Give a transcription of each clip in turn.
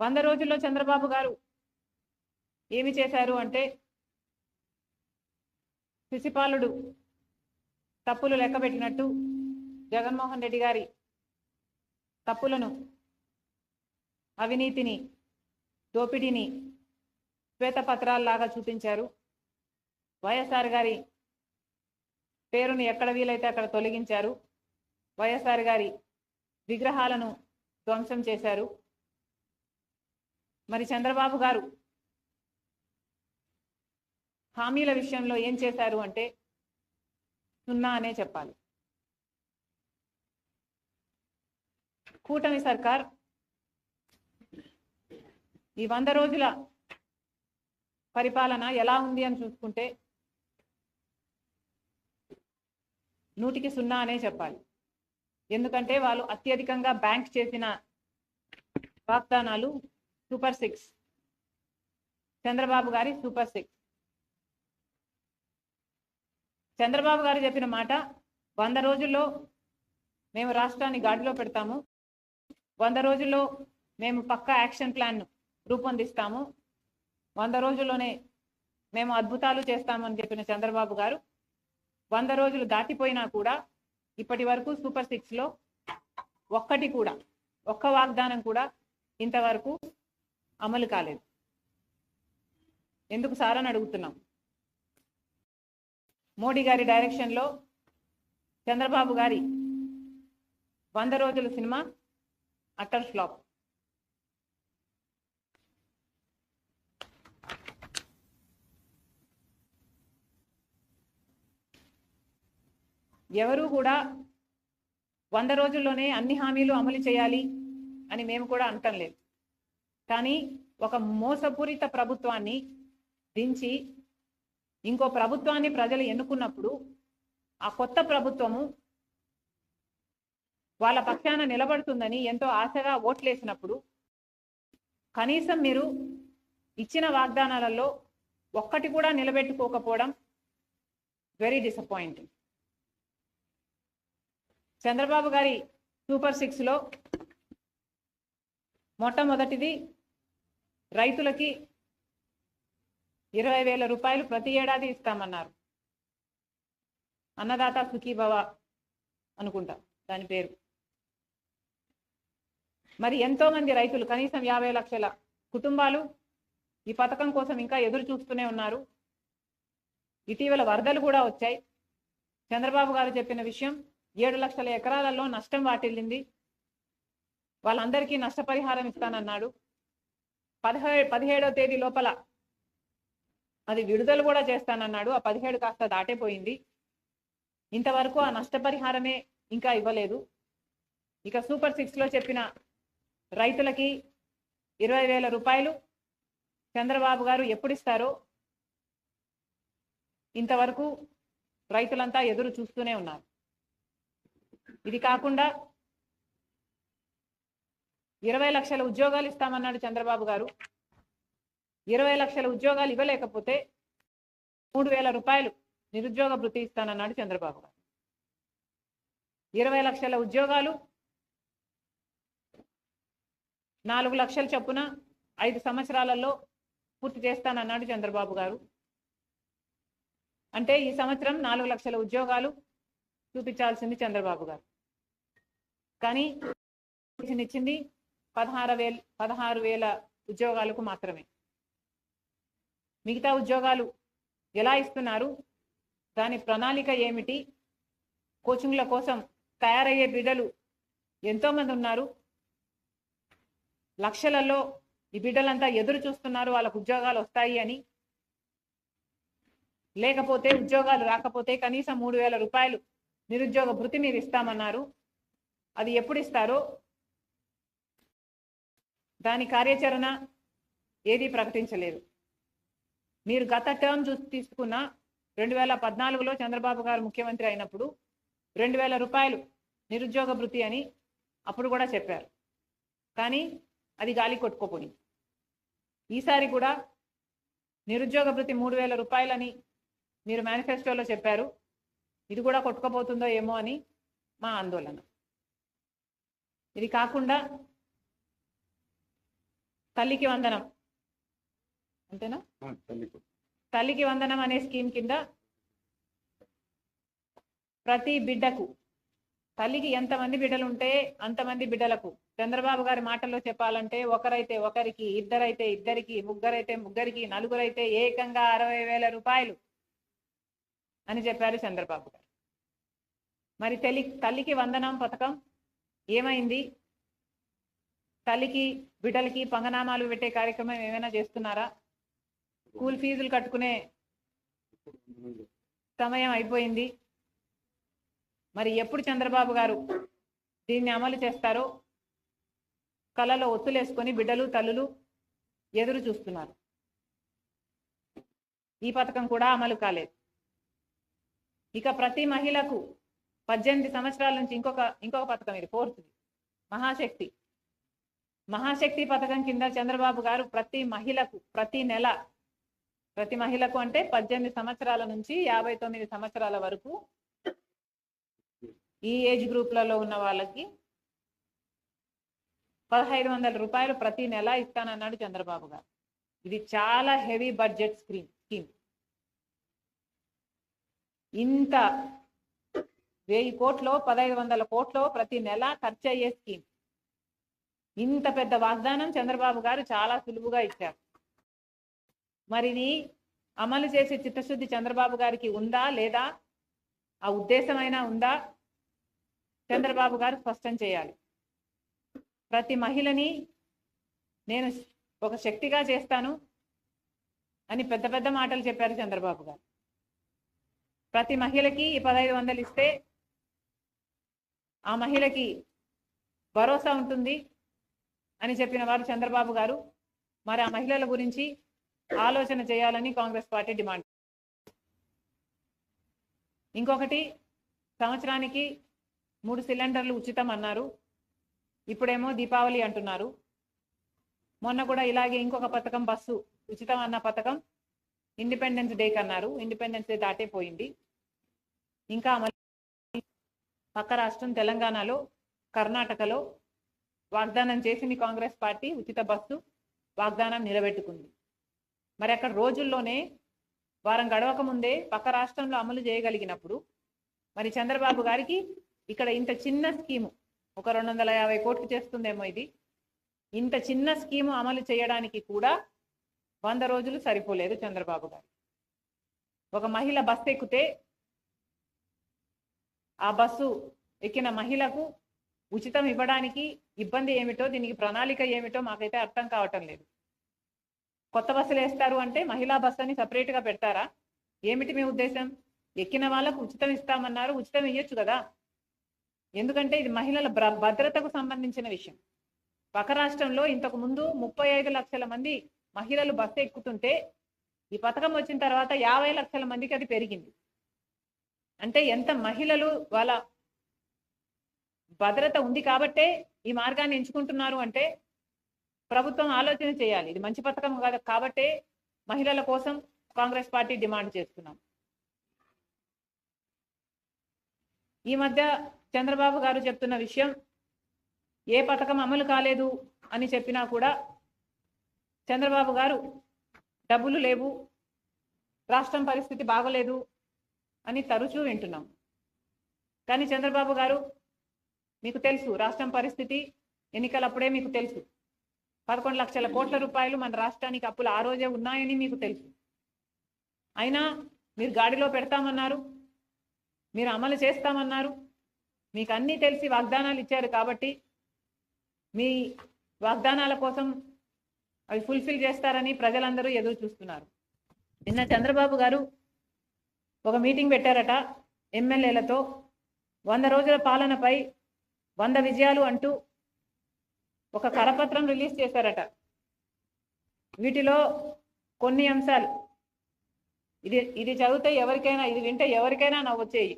వంద రోజుల్లో చంద్రబాబు గారు ఏమి చేశారు అంటే శిశుపాలుడు తప్పులు లెక్కబెట్టినట్టు జగన్మోహన్ రెడ్డి గారి తప్పులను అవినీతిని దోపిడీని శ్వేతపత్రాల్లాగా చూపించారు. వైఎస్ఆర్ గారి పేరును ఎక్కడ వీలైతే అక్కడ తొలగించారు. వైఎస్ఆర్ గారి విగ్రహాలను ధ్వంసం చేశారు. మరి చంద్రబాబు గారు హామీల విషయంలో ఏం చేశారు అంటే సున్నా అనే చెప్పాలి. కూటమి సర్కార్ ఈ వంద రోజుల పరిపాలన ఎలా ఉంది అని చూసుకుంటే నూటికి సున్నా అనే చెప్పాలి. ఎందుకంటే వాళ్ళు అత్యధికంగా బ్యాంక్ చేసిన వాగ్దానాలు సూపర్ సిక్స్. చంద్రబాబు గారి సూపర్ సిక్స్. చంద్రబాబు గారు చెప్పిన మాట వంద రోజుల్లో మేము రాష్ట్రాన్ని గాడిలో పెడతాము. వంద రోజుల్లో మేము పక్కా యాక్షన్ ప్లాన్ రూపొందిస్తాము. వంద రోజుల్లోనే మేము అద్భుతాలు చేస్తామని చెప్పిన చంద్రబాబు గారు వంద రోజులు దాటిపోయినా కూడా ఇప్పటి వరకు సూపర్ సిక్స్లో ఒక్కటి కూడా ఒక్క వాగ్దానం కూడా ఇంతవరకు అమలు కాలేదు. ఎందుకు సార్ అని అడుగుతున్నాం. మోడీ గారి డైరెక్షన్లో చంద్రబాబు గారి వంద రోజుల సినిమా అటర్ ఫ్లాప్. ఎవరు కూడా వంద రోజుల్లోనే అన్ని హామీలు అమలు చేయాలి అని మేము కూడా అంటం లేదు. కానీ ఒక మోసపూరిత ప్రభుత్వాన్ని దించి ఇంకో ప్రభుత్వాన్ని ప్రజలు ఎన్నుకున్నప్పుడు ఆ కొత్త ప్రభుత్వము వాళ్ళ పక్షాన నిలబడుతుందని ఎంతో ఆశగా ఓట్లేసినప్పుడు కనీసం మీరు ఇచ్చిన వాగ్దానాలలో ఒక్కటి కూడా నిలబెట్టుకోకపోవడం వెరీ డిసప్పాయింటింగ్ చంద్రబాబు గారి సూపర్ సిక్స్లో మొట్టమొదటిది రైతులకి ఇరవై వేల రూపాయలు ప్రతి ఏడాది ఇస్తామన్నారు. అన్నదాత సుఖీభవ అనుకుంటా దాని పేరు. మరి ఎంతో మంది రైతులు కనీసం యాభై లక్షల కుటుంబాలు ఈ పథకం కోసం ఇంకా ఎదురు చూస్తూనే ఉన్నారు. ఇటీవల వరదలు కూడా వచ్చాయి. చంద్రబాబు గారు చెప్పిన విషయం ఏడు లక్షల ఎకరాలలో నష్టం వాటిల్లింది. వాళ్ళందరికీ నష్టపరిహారం ఇస్తానన్నాడు. పదిహే పదిహేడో తేదీ లోపల అది విడుదల కూడా చేస్తానన్నాడు. ఆ పదిహేడు కాస్త దాటిపోయింది. ఇంతవరకు ఆ నష్టపరిహారమే ఇంకా ఇవ్వలేదు. ఇక సూపర్ సిక్స్లో చెప్పిన రైతులకి ఇరవై వేల రూపాయలు చంద్రబాబు గారు ఎప్పుడు ఇస్తారో ఇంతవరకు రైతులంతా ఎదురు చూస్తూనే ఉన్నారు. ఇది కాకుండా ఇరవై లక్షల ఉద్యోగాలు ఇస్తామన్నాడు చంద్రబాబు గారు. ఇరవై లక్షల ఉద్యోగాలు ఇవ్వలేకపోతే మూడు వేల రూపాయలు నిరుద్యోగ భృతి ఇస్తానన్నాడు చంద్రబాబు గారు. ఇరవై లక్షల ఉద్యోగాలు నాలుగు లక్షల చొప్పున ఐదు సంవత్సరాలలో పూర్తి చేస్తానన్నాడు చంద్రబాబు గారు. అంటే ఈ సంవత్సరం నాలుగు లక్షల ఉద్యోగాలు చూపించాల్సింది చంద్రబాబు గారు. కానీ ఇచ్చింది పదహారు వేల పదహారు వేల ఉద్యోగాలకు మాత్రమే. మిగతా ఉద్యోగాలు ఎలా ఇస్తున్నారు? దాని ప్రణాళిక ఏమిటి? కోచింగ్ల కోసం తయారయ్యే బిడ్డలు ఎంతోమంది ఉన్నారు? లక్షలలో ఈ బిడ్డలంతా ఎదురు చూస్తున్నారు వాళ్ళకు ఉద్యోగాలు వస్తాయి అని. లేకపోతే ఉద్యోగాలు రాకపోతే కనీసం మూడు వేల రూపాయలు నిరుద్యోగ భృతి మీరు ఇస్తామన్నారు. అది ఎప్పుడు ఇస్తారో? దాని కార్యాచరణ ఏదీ ప్రకటించలేదు. మీరు గత టర్మ్ చూసి తీసుకున్న రెండు వేల పద్నాలుగులో చంద్రబాబు గారు ముఖ్యమంత్రి అయినప్పుడు రెండు వేల రూపాయలు నిరుద్యోగ భృతి అని అప్పుడు కూడా చెప్పారు. కానీ అది గాలి కొట్టుకోపోయి ఈసారి కూడా నిరుద్యోగ భృతి మూడు వేల రూపాయలని మీరు మేనిఫెస్టోలో చెప్పారు. ఇది కూడా కొట్టుకోపోతుందో ఏమో అని మా ఆందోళన. ఇది కాకుండా తల్లికి వందనం. అంతేనా? తల్లికి. వందనం అనే స్కీమ్ కింద ప్రతి బిడ్డకు తల్లికి ఎంతమంది బిడ్డలు ఉంటే అంతమంది బిడ్డలకు చంద్రబాబు గారి మాటల్లో చెప్పాలంటే ఒకరైతే ఒకరికి ఇద్దరైతే ఇద్దరికి ముగ్గురైతే ముగ్గురికి నలుగురైతే ఏకంగా అరవై వేల రూపాయలు అని చెప్పారు చంద్రబాబు గారు. మరి తల్లి తల్లికి వందనం పథకం ఏమైంది? తల్లికి బిడ్డలకి పంగనామాలు పెట్టే కార్యక్రమం ఏమైనా చేస్తున్నారా? స్కూల్ ఫీజులు కట్టుకునే సమయం అయిపోయింది. మరి ఎప్పుడు చంద్రబాబు గారు దీన్ని అమలు చేస్తారో? కళలో ఒత్తులేసుకొని బిడ్డలు తల్లులు ఎదురు చూస్తున్నారు. ఈ పథకం కూడా అమలు కాలేదు. ఇక ప్రతి మహిళకు పద్దెనిమిది సంవత్సరాల నుంచి ఇంకొక ఇంకొక పథకం ఇది ఫోర్త్ది. మహాశక్తి. మహాశక్తి పథకం కింద చంద్రబాబు గారు ప్రతి మహిళకు ప్రతి నెల ప్రతి మహిళకు అంటే పద్దెనిమిది సంవత్సరాల నుంచి యాభై తొమ్మిది సంవత్సరాల వరకు ఈ ఏజ్ గ్రూప్లలో ఉన్న వాళ్ళకి పదహైదు వందల రూపాయలు ప్రతి నెల ఇస్తానన్నాడు చంద్రబాబు గారు. ఇది చాలా హెవీ బడ్జెట్ స్క్రీన్ స్కీమ్. ఇంత వెయ్యి కోట్లో పదహైదు వందల కోట్లో ప్రతి నెల ఖర్చు అయ్యే స్కీమ్. ఇంత పెద్ద వాగ్దానం చంద్రబాబు గారు చాలా సులువుగా ఇచ్చారు. మరి ఇది అమలు చేసే చిత్తశుద్ధి చంద్రబాబు గారికి ఉందా లేదా? ఆ ఉద్దేశమైనా ఉందా? చంద్రబాబు గారు స్పష్టం చేయాలి. ప్రతి మహిళని నేను ఒక శక్తిగా చేస్తాను అని పెద్ద పెద్ద మాటలు చెప్పారు చంద్రబాబు గారు. ప్రతి మహిళకి ఈ పదహైదు వందలు ఇస్తే ఆ మహిళకి భరోసా ఉంటుంది. అని చెప్పిన వారు చంద్రబాబు గారు. మరి ఆ మహిళల గురించి ఆలోచన చేయాలని కాంగ్రెస్ పార్టీ డిమాండ్. ఇంకొకటి సంవత్సరానికి మూడు సిలిండర్లు ఉచితం అన్నారు. ఇప్పుడేమో దీపావళి అంటున్నారు. మొన్న కూడా ఇలాగే ఇంకొక పథకం బస్సు ఉచితం అన్న పథకం ఇండిపెండెన్స్ డేకి అన్నారు. ఇండిపెండెన్స్ డే దాటే పోయింది ఇంకా అమలు పక్క రాష్ట్రం తెలంగాణలో కర్ణాటకలో వాగ్దానం చేసింది కాంగ్రెస్ పార్టీ ఉచిత బస్సు వాగ్దానం నిలబెట్టుకుంది. మరి అక్కడ రోజుల్లోనే వారం గడవక ముందే పక్క రాష్ట్రంలో అమలు చేయగలిగినప్పుడు మరి చంద్రబాబు గారికి ఇక్కడ ఇంత చిన్న స్కీము ఒక రెండు వందల యాభై కోట్లు చేస్తుందేమో ఇది ఇంత చిన్న స్కీము అమలు చేయడానికి కూడా వంద రోజులు సరిపోలేదు చంద్రబాబు గారు. ఒక మహిళ బస్సు ఎక్కితే ఆ బస్సు ఎక్కిన మహిళకు ఉచితం ఇవ్వడానికి ఇబ్బంది ఏమిటో దీనికి ప్రణాళిక ఏమిటో మాకైతే అర్థం కావటం లేదు. కొత్త బస్సులు వేస్తారు అంటే మహిళా బస్సు అని సపరేట్గా పెడతారా? ఏమిటి మీ ఉద్దేశం? ఎక్కిన వాళ్ళకు ఉచితం ఇస్తామన్నారు ఉచితం ఇవ్వచ్చు కదా? ఎందుకంటే ఇది మహిళల భద్రతకు సంబంధించిన విషయం. పక్క రాష్ట్రంలో ఇంతకు ముందు ముప్పై ఐదు లక్షల మంది మహిళలు బస్సు ఎక్కుతుంటే ఈ పథకం వచ్చిన తర్వాత యాభై లక్షల మందికి అది పెరిగింది. అంటే ఎంత మహిళలు వాళ్ళ భద్రత ఉంది కాబట్టే ఈ మార్గాన్ని ఎంచుకుంటున్నారు అంటే ప్రభుత్వం ఆలోచన చేయాలి. ఇది మంచి పథకం కాదు కాబట్టే మహిళల కోసం కాంగ్రెస్ పార్టీ డిమాండ్ చేస్తున్నాం. ఈ మధ్య చంద్రబాబు గారు చెప్తున్న విషయం ఏ పథకం అమలు కాలేదు అని చెప్పినా కూడా చంద్రబాబు గారు డబ్బులు లేవు రాష్ట్రం పరిస్థితి బాగలేదు అని తరచూ వింటున్నాం. కానీ చంద్రబాబు గారు మీకు తెలుసు రాష్ట్రం పరిస్థితి ఎన్నికలప్పుడే మీకు తెలుసు. పదకొండు లక్షల కోట్ల రూపాయలు మన రాష్ట్రానికి అప్పులు ఆ రోజే ఉన్నాయని మీకు తెలుసు. అయినా మీరు గాడిలో పెడతామన్నారు మీరు అమలు చేస్తామన్నారు మీకు అన్నీ తెలిసి వాగ్దానాలు ఇచ్చారు కాబట్టి మీ వాగ్దానాల కోసం అవి ఫుల్ఫిల్ చేస్తారని ప్రజలందరూ ఎదురు చూస్తున్నారు. నిన్న చంద్రబాబు గారు ఒక మీటింగ్ పెట్టారట ఎమ్మెల్యేలతో. వంద రోజుల పాలనపై వంద విజయాలు అంటూ ఒక కరపత్రం రిలీజ్ చేశారట. వీటిలో కొన్ని అంశాలు. ఇది ఇది చదివితే ఎవరికైనా ఇది వింటే ఎవరికైనా నవ్వొచ్చేయి.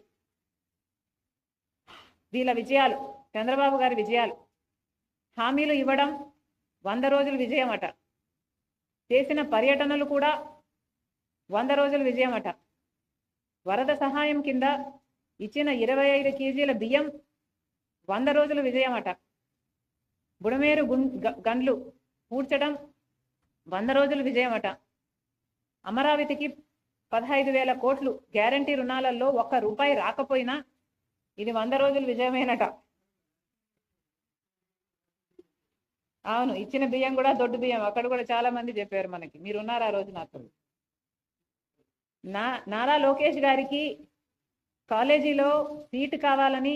వీళ్ళ విజయాలు చంద్రబాబు గారి విజయాలు. హామీలు ఇవ్వడం వంద రోజుల విజయం అట చేసిన పర్యటనలు కూడా వంద రోజుల విజయం అట వరద సహాయం కింద ఇచ్చిన ఇరవై ఐదు కేజీల బియ్యం వంద రోజుల విజయం అట బుడమేరు గుం గ- గన్లు పూడ్చడం వంద రోజులు విజయం అట అమరావతికి పదహైదు వేల కోట్లు గ్యారంటీ రుణాలలో ఒక్క రూపాయి రాకపోయినా ఇది వంద రోజులు విజయమేనట. అవును ఇచ్చిన బియ్యం కూడా దొడ్డు బియ్యం. అక్కడ కూడా చాలా మంది చెప్పారు మనకి. మీరున్నారు ఆ రోజు నాతో? నా నారా లోకేష్ గారికి కాలేజీలో సీటు కావాలని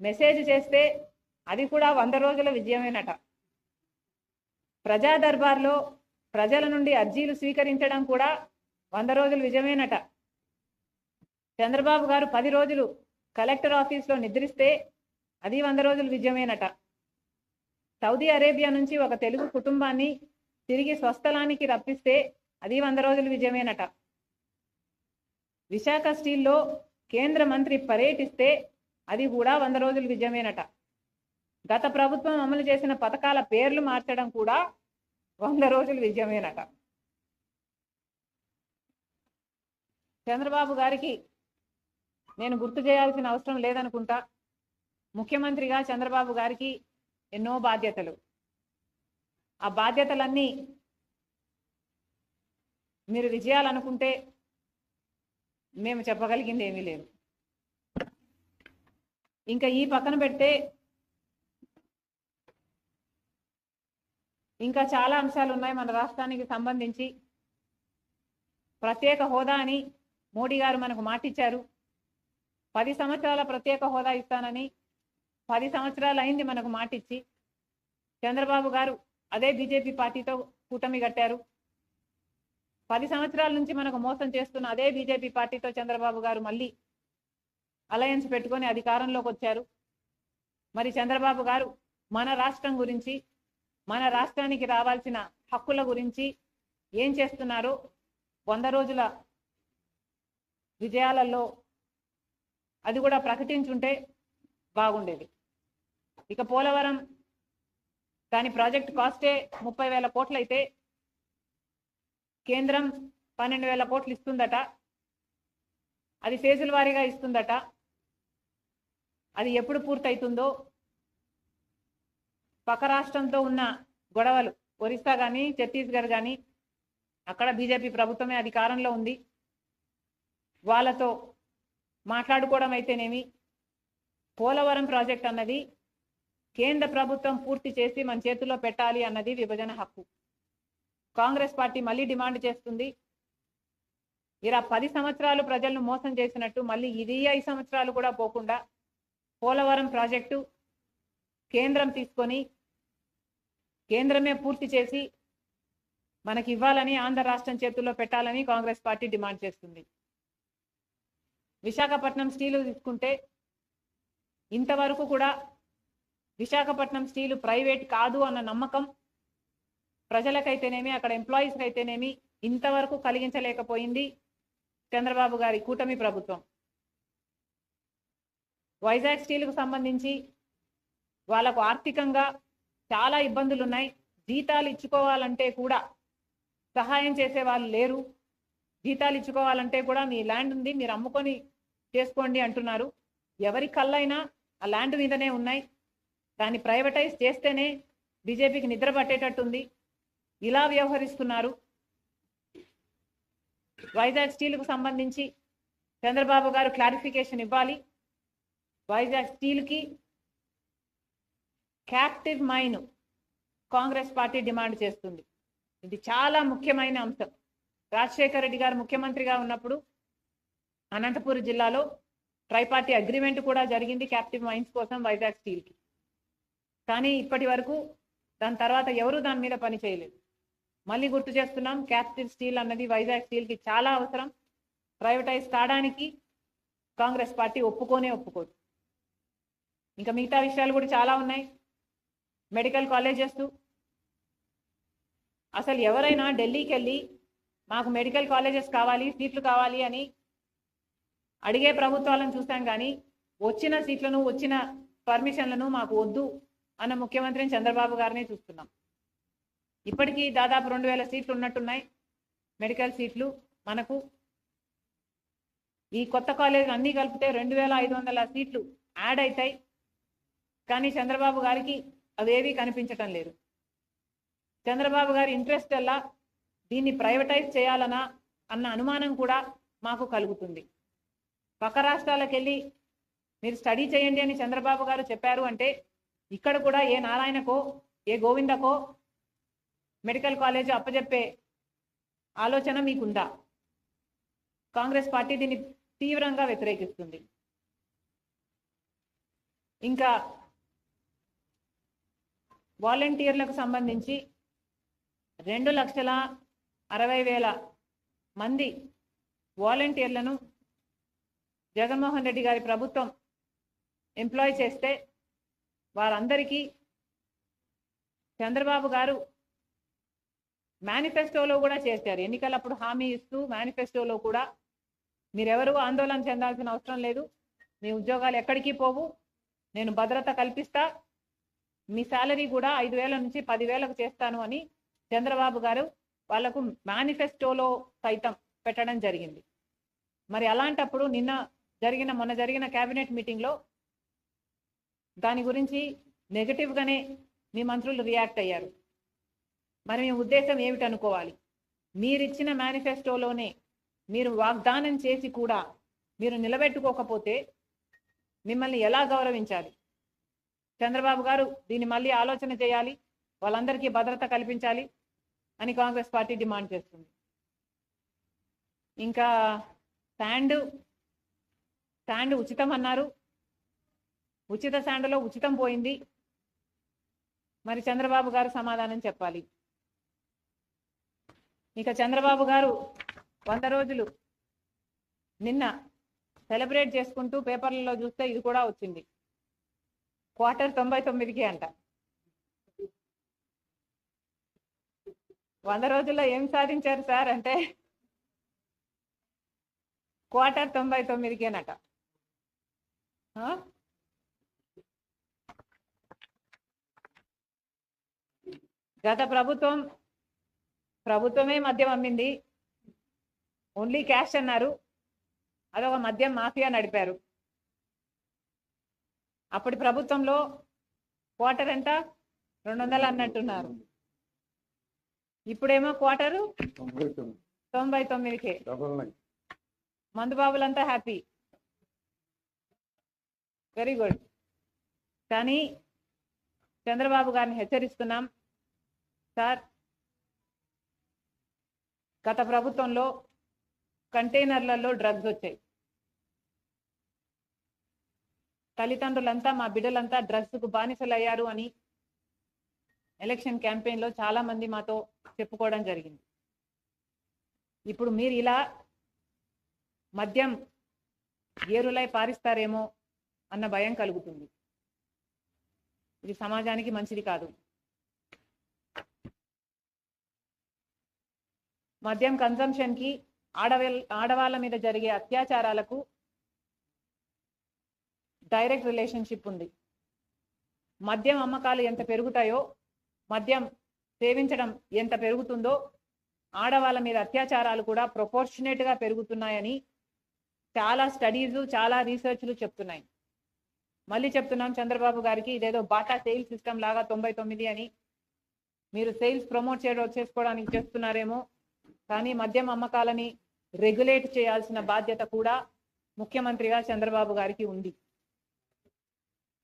మెసేజ్ చేస్తే అది కూడా వంద రోజుల విజయమేనట. ప్రజా దర్బార్లో ప్రజల నుండి అర్జీలు స్వీకరించడం కూడా వంద రోజులు విజయమేనట. చంద్రబాబు గారు పది రోజులు కలెక్టర్ ఆఫీస్లో నిద్రిస్తే అది వంద రోజులు విజయమేనట. సౌదీ అరేబియా నుంచి ఒక తెలుగు కుటుంబాన్ని తిరిగి స్వస్థలానికి రప్పిస్తే అది వంద రోజులు విజయమేనట. విశాఖ స్టీల్లో కేంద్ర మంత్రి పర్యటిస్తే అది కూడా వంద రోజులు విజయమేనట గత ప్రభుత్వం అమలు చేసిన పథకాల పేర్లు మార్చడం కూడా వంద రోజులు విజయమేనట చంద్రబాబు గారికి నేను గుర్తు చేయాల్సిన అవసరం లేదనుకుంటా. ముఖ్యమంత్రిగా చంద్రబాబు గారికి ఎన్నో బాధ్యతలు. ఆ బాధ్యతలన్నీ మీరు విజయాలనుకుంటే మేము చెప్పగలిగింది ఏమీ లేదు. ఇంకా ఈ పక్కన పెడితే ఇంకా చాలా అంశాలు ఉన్నాయి మన రాష్ట్రానికి సంబంధించి. ప్రత్యేక హోదా అని మోడీ గారు మనకు మాటిచ్చారు. పది సంవత్సరాల ప్రత్యేక హోదా ఇస్తానని పది సంవత్సరాలు అయింది మనకు మాటిచ్చి. చంద్రబాబు గారు అదే బీజేపీ పార్టీతో కూటమి కట్టారు. పది సంవత్సరాల నుంచి మనకు మోసం చేస్తున్న అదే బీజేపీ పార్టీతో చంద్రబాబు గారు మళ్ళీ అలయన్స్ పెట్టుకొని అధికారంలోకి వచ్చారు. మరి చంద్రబాబు గారు మన రాష్ట్రం గురించి మన రాష్ట్రానికి రావాల్సిన హక్కుల గురించి ఏం చేస్తున్నారో వంద రోజుల విజయాలలో అది కూడా ప్రకటించుంటే బాగుండేది. ఇక పోలవరం దాని ప్రాజెక్ట్ కాస్టే ముప్పై వేల కోట్లయితే కేంద్రం పన్నెండు వేల కోట్లు ఇస్తుందట. అది ఫేజుల వారీగా ఇస్తుందట. అది ఎప్పుడు పూర్తవుతుందో పక్క రాష్ట్రంతో ఉన్న గొడవలు ఒరిస్సా కానీ ఛత్తీస్గఢ్ కానీ అక్కడ బీజేపీ ప్రభుత్వమే అధికారంలో ఉంది. వాళ్ళతో మాట్లాడుకోవడం అయితేనేమి? పోలవరం ప్రాజెక్ట్ అన్నది కేంద్ర ప్రభుత్వం పూర్తి చేసి మన చేతిలో పెట్టాలి అన్నది విభజన హక్కు. కాంగ్రెస్ పార్టీ మళ్ళీ డిమాండ్ చేస్తుంది. ఇలా పది సంవత్సరాలు ప్రజలను మోసం చేసినట్టు మళ్ళీ ఇది ఐదు సంవత్సరాలు కూడా పోకుండా పోలవరం ప్రాజెక్టు కేంద్రం తీసుకొని కేంద్రమే పూర్తి చేసి మనకి ఇవ్వాలని ఆంధ్ర రాష్ట్రం చేతుల్లో పెట్టాలని కాంగ్రెస్ పార్టీ డిమాండ్ చేస్తుంది. విశాఖపట్నం స్టీలు తీసుకుంటే ఇంతవరకు కూడా విశాఖపట్నం స్టీలు ప్రైవేట్ కాదు అన్న నమ్మకం ప్రజలకైతేనేమి అక్కడ ఎంప్లాయీస్కి అయితేనేమి ఇంతవరకు కలిగించలేకపోయింది చంద్రబాబు గారి కూటమి ప్రభుత్వం. వైజాగ్ స్టీల్కు సంబంధించి వాళ్ళకు ఆర్థికంగా చాలా ఇబ్బందులు ఉన్నాయి జీతాలు ఇచ్చుకోవాలంటే కూడా సహాయం చేసే వాళ్ళు లేరు. జీతాలు ఇచ్చుకోవాలంటే కూడా మీ ల్యాండ్ ఉంది మీరు అమ్ముకొని చేసుకోండి అంటున్నారు. ఎవరి కళ్ళైనా ఆ ల్యాండ్ మీదనే ఉన్నాయి. దాన్ని ప్రైవేటైజ్ చేస్తేనే బీజేపీకి నిద్ర పట్టేటట్టుంది. ఇలా వ్యవహరిస్తున్నారు. వైజాగ్ స్టీల్కు సంబంధించి చంద్రబాబు గారు క్లారిఫికేషన్ ఇవ్వాలి. Vizag స్టీల్కి captive mine Congress party demand చేస్తుంది. ఇది చాలా ముఖ్యమైన అంశం. రాజశేఖర రెడ్డి గారు ముఖ్యమంత్రిగా ఉన్నప్పుడు అనంతపురం జిల్లాలో ట్రైపార్టీ అగ్రిమెంట్ కూడా జరిగింది క్యాప్టివ్ మైన్స్ కోసం వైజాగ్ స్టీల్కి. కానీ ఇప్పటి వరకు దాని తర్వాత ఎవరూ దాని మీద పని చేయలేదు. మళ్ళీ గుర్తు చేస్తున్నాం క్యాప్టివ్ స్టీల్ అన్నది వైజాగ్ స్టీల్కి చాలా అవసరం. ప్రైవేటైజ్ కావడానికి కాంగ్రెస్ పార్టీ ఒప్పుకోనే ఒప్పుకోదు. ఇంకా మిగతా విషయాలు కూడా చాలా ఉన్నాయి. మెడికల్ కాలేజెస్ అసలు ఎవరైనా ఢిల్లీకి వెళ్ళి మాకు మెడికల్ కాలేజెస్ కావాలి సీట్లు కావాలి అని అడిగే ప్రభుత్వాలను చూస్తాం కానీ వచ్చిన సీట్లను వచ్చిన పర్మిషన్లను మాకు వద్దు అన్న ముఖ్యమంత్రిని చంద్రబాబు గారిని చూస్తున్నాం. ఇప్పటికీ దాదాపు రెండు వేల సీట్లు ఉన్నట్టున్నాయి మెడికల్ సీట్లు మనకు. ఈ కొత్త కాలేజ్ అన్నీ కలిపితే రెండు వేల ఐదు వందల సీట్లు యాడ్ అవుతాయి కానీ చంద్రబాబు గారికి అవేవి కనిపించటం లేదు. చంద్రబాబు గారి ఇంట్రెస్ట్ ఎలా దీన్ని ప్రైవేటైజ్ చేయాలనా అన్న అనుమానం కూడా మాకు కలుగుతుంది. పక్క రాష్ట్రాలకు వెళ్ళి మీరు స్టడీ చేయండి అని చంద్రబాబు గారు చెప్పారు అంటే ఇక్కడ కూడా ఏ నారాయణకో ఏ గోవిందకో మెడికల్ కాలేజ్ అప్పజెప్పే ఆలోచన మీకుందా? కాంగ్రెస్ పార్టీ దీన్ని తీవ్రంగా వ్యతిరేకిస్తుంది. ఇంకా వాలంటీర్లకు సంబంధించి రెండు లక్షల అరవై వేల మంది వాలంటీర్లను జగన్మోహన్ రెడ్డి గారి ప్రభుత్వం ఎంప్లాయ్ చేస్తే వారందరికీ చంద్రబాబు గారు మేనిఫెస్టోలో కూడా చేశారు. ఎన్నికలప్పుడు హామీ ఇస్తూ మేనిఫెస్టోలో కూడా మీరెవరూ ఆందోళన చెందాల్సిన అవసరం లేదు. మీ ఉద్యోగాలు ఎక్కడికి పోవు. నేను భద్రత కల్పిస్తా. మీ శాలరీ కూడా ఐదు వేల నుంచి పదివేలకు చేస్తాను అని చంద్రబాబు గారు వాళ్ళకు మేనిఫెస్టోలో సైతం పెట్టడం జరిగింది. మరి అలాంటప్పుడు నిన్న జరిగిన మొన్న జరిగిన కేబినెట్ మీటింగ్లో దాని గురించి నెగటివ్గానే మీ మంత్రులు రియాక్ట్ అయ్యారు. మరి మీ ఉద్దేశం ఏమిటనుకోవాలి మీరిచ్చిన మేనిఫెస్టోలోనే మీరు వాగ్దానం చేసి కూడా మీరు నిలబెట్టుకోకపోతే మిమ్మల్ని ఎలా గౌరవించాలి? చంద్రబాబు గారు దీన్ని మళ్ళీ ఆలోచన చేయాలి వాళ్ళందరికీ భద్రత కల్పించాలి అని కాంగ్రెస్ పార్టీ డిమాండ్ చేస్తుంది. ఇంకా శాండ్ శాండ్ ఉచితం అన్నారు. ఉచిత శాండ్లో ఉచితం పోయింది. మరి చంద్రబాబు గారు సమాధానం చెప్పాలి. ఇక చంద్రబాబు గారు వంద రోజులు నిన్న సెలబ్రేట్ చేసుకుంటూ పేపర్లలో చూస్తే ఇది కూడా వచ్చింది. క్వార్టర్ తొంభై తొమ్మిదికి అంట. వంద రోజుల్లో ఏం సాధించారు సార్ అంటే క్వార్టర్ తొంభై తొమ్మిదికేనట. అనట గత ప్రభుత్వం ప్రభుత్వమే మద్యం అమ్మింది. ఓన్లీ క్యాష్ అన్నారు. అదొక మద్యం మాఫియా నడిపారు. అప్పటి ప్రభుత్వంలో క్వార్టర్ ఎంత? రెండు వందలు అన్నట్టున్నారు. ఇప్పుడేమో క్వార్టరు? తొంభై తొమ్మిదికే. మందుబాబులంతా హ్యాపీ. Very good. కానీ చంద్రబాబు గారిని హెచ్చరిస్తున్నాం. సార్ గత ప్రభుత్వంలో కంటైనర్లలో డ్రగ్స్ వచ్చాయి. తల్లిదండ్రులంతా మా బిడ్డలంతా డ్రగ్స్కు బానిసలయ్యారు అని ఎలక్షన్ క్యాంపెయిన్లో చాలా మంది మాతో చెప్పుకోవడం జరిగింది. ఇప్పుడు మీరు ఇలా మద్యం ఏరులై పారిస్తారేమో అన్న భయం కలుగుతుంది. ఇది సమాజానికి మంచిది కాదు. మద్యం కన్సంప్షన్కి ఆడవాళ్ళ ఆడవాళ్ళ మీద జరిగే అత్యాచారాలకు డైరెక్ట్ రిలేషన్షిప్ ఉంది. మద్యం అమ్మకాలు ఎంత పెరుగుతాయో మద్యం సేవించడం ఎంత పెరుగుతుందో ఆడవాళ్ళ మీద అత్యాచారాలు కూడా proportionate పెరుగుతున్నాయని చాలా స్టడీస్ చాలా రీసెర్చ్లు చెప్తున్నాయి. మళ్ళీ చెప్తున్నాం చంద్రబాబు గారికి ఇదేదో బాటా సేల్స్ సిస్టమ్ లాగా తొంభై తొమ్మిది అని. మీరు సేల్స్ ప్రమోట్ చేయడం చేసుకోవడానికి చేస్తున్నారేమో కానీ మద్యం అమ్మకాలని రెగ్యులేట్ చేయాల్సిన బాధ్యత కూడా ముఖ్యమంత్రిగా చంద్రబాబు గారికి ఉంది.